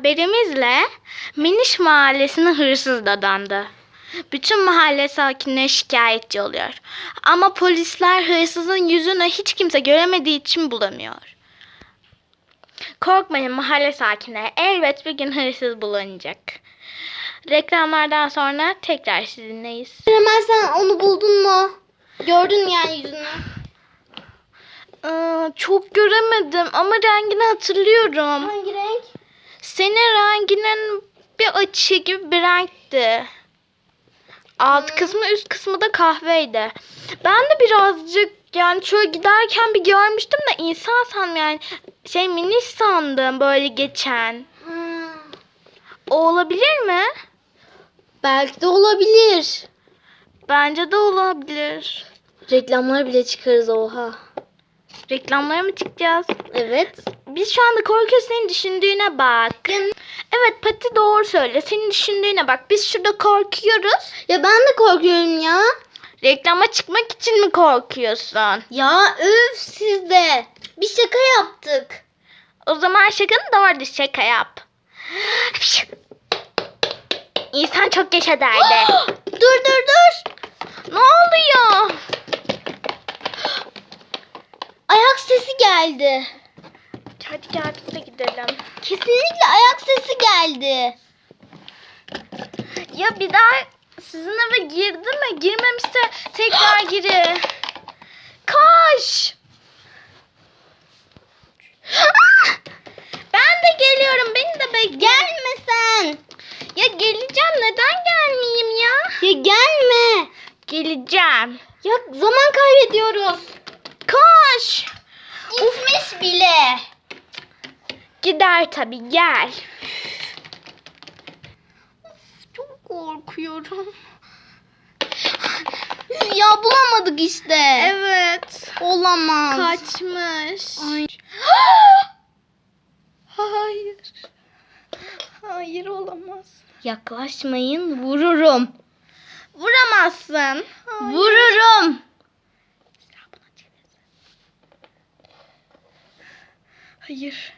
Haberimizle Miniş Mahallesi'ne hırsız dadandı. Bütün mahalle sakinleri şikayetçi oluyor. Ama polisler hırsızın yüzünü hiç kimse göremediği için bulamıyor. Korkmayın mahalle sakinleri. Elbet bir gün hırsız bulunacak. Reklamlardan sonra tekrar sizinleyiz. Sen onu buldun mu? Gördün yani yüzünü? Aa, çok göremedim ama rengini hatırlıyorum. Hangi? Senin renginin bir açı gibi bir renkti. Alt kısmı üst kısmı da kahveydi. Ben de birazcık yani şöyle giderken bir görmüştüm de insan sandım yani şey miniş sandım böyle geçen. Hmm. O olabilir mi? Belki de olabilir. Bence de olabilir. Reklamlar bile çıkarız oha. Reklamlara mı çıkacağız? Evet. Biz şu anda korkuyoruz senin düşündüğüne bak. Evet Pati doğru söyle. Senin düşündüğüne bak. Biz şurada korkuyoruz. Ya ben de korkuyorum ya. Reklama çıkmak için mi korkuyorsun? Ya öf siz de. Bir şaka yaptık. O zaman şakanı doğru düz şaka yap. İnsan çok yaşa derdi. dur dur dur. ne oluyor? Ayak sesi geldi. Hadi gel biz de gidelim. Kesinlikle ayak sesi geldi. Ya bir daha sizin eve girdi mi? Girmemişse tekrar girin. Koş. Ah! Ben de geliyorum. Beni de bekle. Gelme sen. Ya geleceğim. Neden gelmeyeyim ya? Ya gelme. Geleceğim. Ya zaman kaybediyoruz. Koş. Gitmiş bile. Gider tabii gel. Çok korkuyorum. Ya bulamadık işte. Evet. Olamaz. Kaçmış. Ay. Hayır. Hayır olamaz. Yaklaşmayın vururum. Vuramazsın. Vururum. Hayır.